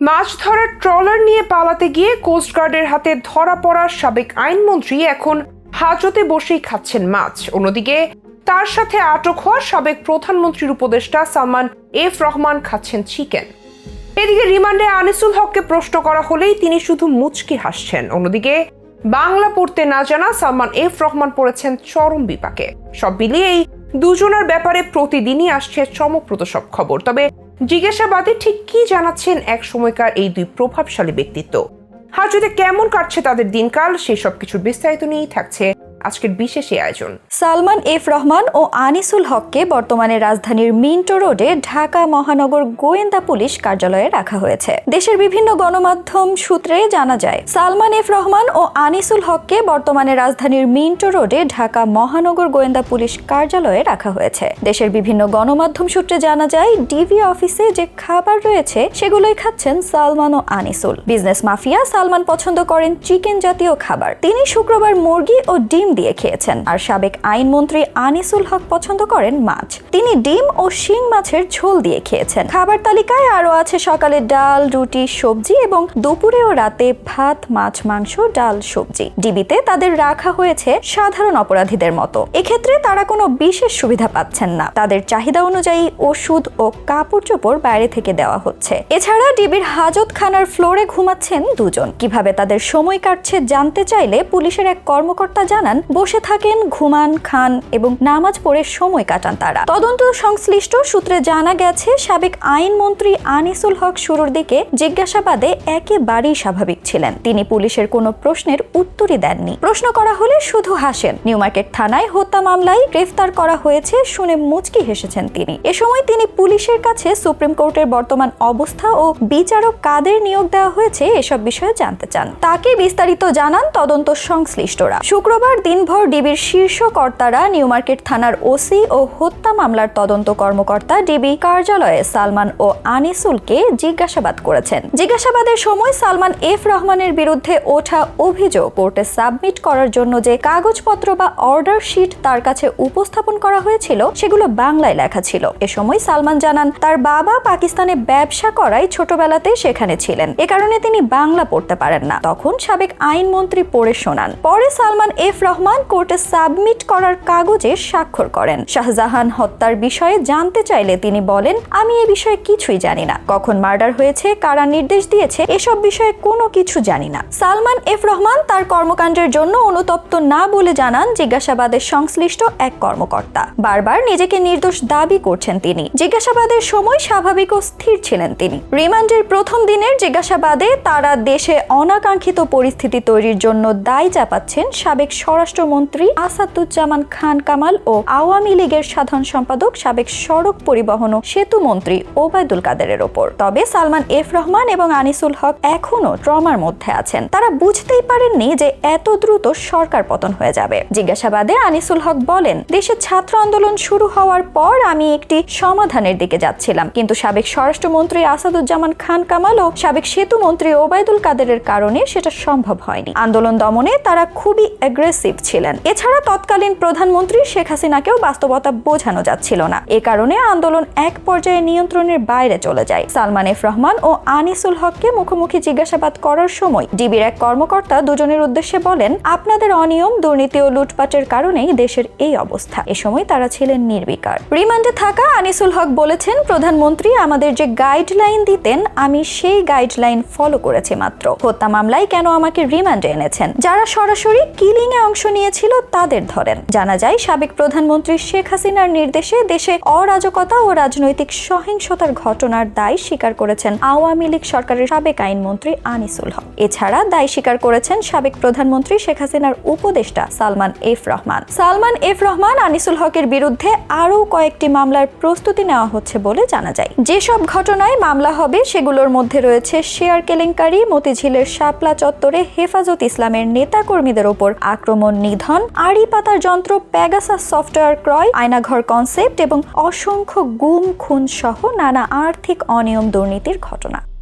মাছ ধরার ট্রলার নিয়ে পালাতে গিয়ে কোস্টগার্ডের হাতে ধরা পড়ার সাবেক আইনমন্ত্রী এখন হাজতে বসেই খাচ্ছেন মাছ। অন্যদিকে তার সাথে আটক হওয়া সাবেক প্রধানমন্ত্রীর উপদেষ্টা সালমান এফ রহমান খাচ্ছেন চিকেন। এদিকে রিমান্ডে আনিসুল হককে প্রশ্ন করা হলেই তিনি শুধু মুচকি হাসছেন। অন্যদিকে বাংলা পড়তে না জানা সালমান এফ রহমান পড়েছেন চরম বিপাকে। সব মিলিয়েই দুজনের ব্যাপারে প্রতিদিনই আসছে চমকপ্রদ সব খবর। তবে জিজ্ঞাসাবাদে ঠিক কি জানাচ্ছেন এক সময়কার এই দুই প্রভাবশালী ব্যক্তিত্ব? হাজতে কেমন কাটছে তাদের দিনকাল? সেই সব কিছুর বিস্তারিত নিয়েই থাকছে আজকের বিশেষ আয়োজন। সালমান এফ রহমান ও আনিসুল হককে বর্তমানে রাজধানীর মিন্টো রোডে ঢাকা মহানগর গোয়েন্দা পুলিশ কার্যালয়ে রাখা হয়েছে। দেশের বিভিন্ন গণমাধ্যম সূত্রে জানা যায়, সালমান এফ রহমান ও আনিসুল হককে বর্তমানে রাজধানীর মিন্টো রোডে ঢাকা মহানগর গোয়েন্দা পুলিশ কার্যালয়ে রাখা হয়েছে। দেশের বিভিন্ন গণমাধ্যম সূত্রে জানা যায়, ডিবি অফিসে যে খাবার রয়েছে, সেগুলোই খাচ্ছেন সালমান ও আনিসুল। বিজনেস মাফিয়া সালমান পছন্দ করেন চিকেন জাতীয় খাবার। তিনি শুক্রবার মুরগি ও ডিম দিয়ে খেয়েছেন। আর সাবেক আইনমন্ত্রী আনিসুল হক পছন্দ করেন মাছ। তিনি ডিম ও শিং মাছের ঝোল দিয়ে খেয়েছেন। খাবার তালিকায় আরও আছে সকালে ডাল, রুটি, সবজি এবং দুপুরে ও রাতে ভাত, মাছ, মাংস, ডাল, সবজি। ডিবিতে তাদের রাখা হয়েছে সাধারণ অপরাধীদের মতো। এক্ষেত্রে তারা কোনো বিশেষ সুবিধা পাচ্ছেন না। তাদের চাহিদা অনুযায়ী ওষুধ ও কাপড় চোপড় বাইরে থেকে দেওয়া হচ্ছে। এছাড়া ডিবির হাজতখানার ফ্লোরে ঘুমাচ্ছেন দুজন। কীভাবে তাদের সময় কাটছে জানতে চাইলে পুলিশের এক কর্মকর্তা জানান বসে থাকেন, ঘুমান, খান এবং নামাজ পড়ে সময় কাটান তারা। তদন্ত সংশ্লিষ্ট সূত্রে জানা গেছে, সাবেক আইনমন্ত্রী আনিসুল হক শুরুর দিকে জিজ্ঞাসাবাদে একেবারেই স্বাভাবিক ছিলেন। তিনি পুলিশের কোনো প্রশ্নের উত্তরই দেননি। প্রশ্ন করা হলে শুধু হাসেন। নিউ মার্কেট থানায় হত্যা মামলায় গ্রেফতার করা হয়েছে শুনে মুচকি হেসেছেন তিনি। এ সময় তিনি পুলিশের কাছে সুপ্রিম কোর্টের বর্তমান অবস্থা ও বিচারক কাদের নিয়োগ দেওয়া হয়েছে এসব বিষয়ে জানতে চান। তাকে বিস্তারিত জানান তদন্ত সংশ্লিষ্টরা। শুক্রবার দিনভর ডিবির শীর্ষ কর্তারা নিউ মার্কেট থানার ওসি ও হত্যা মামলার তদন্ত কর্মকর্তা ডিবি কার্যালয়ে সালমান ও আনিসুলকে জিজ্ঞাসাবাদ করেছেন। জিজ্ঞাসাবাদের সময় সালমান এফ রহমানের বিরুদ্ধে ওঠা অভিযোগ কোর্টে সাবমিট করার জন্য যে কাগজপত্র বা অর্ডার শিট তার কাছে উপস্থাপন করা হয়েছিল, সেগুলো বাংলায় লেখা ছিল। এ সময় সালমান জানান, তার বাবা পাকিস্তানে ব্যবসা করায় ছোটবেলাতে সেখানে ছিলেন। এ কারণে তিনি বাংলা পড়তে পারেন না। তখন সাবেক আইনমন্ত্রী পড়ে শোনান। পরে সালমান এফ রহমান কোর্টে সাবমিট করার কাগজে স্বাক্ষর করেন। শাহজাহান হত্যার বিষয়ে জানতে চাইলে তিনি বলেন, আমি এ বিষয়ে কিছুই জানি না। কখন মার্ডার হয়েছে, কারা নির্দেশ দিয়েছে, এসব বিষয়ে কোনো কিছু জানি না। সালমান এফ রহমান তার কর্মকাণ্ডের জন্য অনুতপ্ত না বলে জানান জিজ্ঞাসাবাদের সংশ্লিষ্ট এক কর্মকর্তা। বারবার নিজেকে নির্দোষ দাবি করছেন তিনি। জিজ্ঞাসাবাদের সময় স্বাভাবিক ও স্থির ছিলেন তিনি। রিমান্ডের প্রথম দিনের জিজ্ঞাসাবাদে তারা দেশে অনাকাঙ্ক্ষিত পরিস্থিতি তৈরির জন্য দায় চাপাচ্ছেন সাবেক স্বরাষ্ট্রমন্ত্রী আসাদুজ্জামান খান কামাল ও আওয়ামী লীগের সাধারণ সম্পাদক সাবেক সড়ক পরিবহন ও সেতু মন্ত্রী ওবায়দুল কাদেরের ওপর। তবে সালমান এফ রহমান এবং আনিসুল হক এখনও ট্রমার মধ্যে আছেন। তারা বুঝতেই পারেননি যে এত দ্রুত সরকার পতন হয়ে যাবে। জিজ্ঞাসাবাদে আনিসুল হক বলেন দেশে ছাত্র আন্দোলন শুরু হওয়ার পর আমি একটি সমাধানের দিকে যাচ্ছিলাম। কিন্তু সাবেক স্বরাষ্ট্রমন্ত্রী আসাদুজ্জামান খান কামাল ও সাবেক সেতু মন্ত্রী ওবায়দুল কাদেরের কারণে সেটা সম্ভব হয়নি। আন্দোলন দমনে তারা খুবই অ্যাগ্রেসিভ ছিলেন। এছাড়া তৎকালীন প্রধানমন্ত্রী শেখ হাসিনাকেও বাস্তবতা বোঝানো যাচ্ছিল না। এ কারণে আন্দোলন এক পর্যায়ে নিয়ন্ত্রণের বাইরে চলে যায়। সালমান এফ রহমান ও আনিসুল হককে মুখোমুখি জিজ্ঞাসাবাদ করার সময় ডিবির এক কর্মকর্তা দুজনের উদ্দেশ্যে বলেন, আপনাদের অনিয়ম, দুর্নীতি ও লুটপাটের কারণেই দেশের এই অবস্থা। এ সময় তারা ছিলেন নির্বিকার। রিমান্ডে থাকা আনিসুল হক বলেছেন, প্রধানমন্ত্রী আমাদের যে গাইডলাইন দিতেন, আমি সেই গাইডলাইন ফলো করেছি মাত্র। হত্যা মামলায় কেন আমাকে রিমান্ডে এনেছেন? যারা সরাসরি কিলিং এ অংশ নিয়েছিল তাদের ধরেন। জানা যায়, সাবেক প্রধানমন্ত্রী শেখ হাসিনার নির্দেশে দেশে অরাজকতা ও রাজনৈতিক সহিংসতার ঘটনার দায় স্বীকার করেছেন আওয়ামী লীগ সরকারের সাবেক আইনমন্ত্রী আনিসুল হক। এছাড়া দায় স্বীকার করেছেন সাবেক প্রধানমন্ত্রী শেখ হাসিনার উপদেষ্টা সালমান এফ রহমান। সালমান এফ রহমান আনিসুল হকের বিরুদ্ধে আরও কয়েকটি মামলার প্রস্তুতি নেওয়া হচ্ছে বলে জানা যায়। যেসব ঘটনায় মামলা হবে, সেগুলোর মধ্যে রয়েছে শেয়ার কেলেঙ্কারি, মতিঝিলের শাপলা চত্বরে হেফাজত ইসলামের নেতাকর্মীদের ওপর আক্রমণ নিধন, আড়ি পাতার যন্ত্র প্যাগাসাস সফটওয়্যার ক্রয়, আয়নাঘর কনসেপ্ট এবং অসংখ্য গুম, খুন সহ নানা আর্থিক অনিয়ম দুর্নীতির ঘটনা।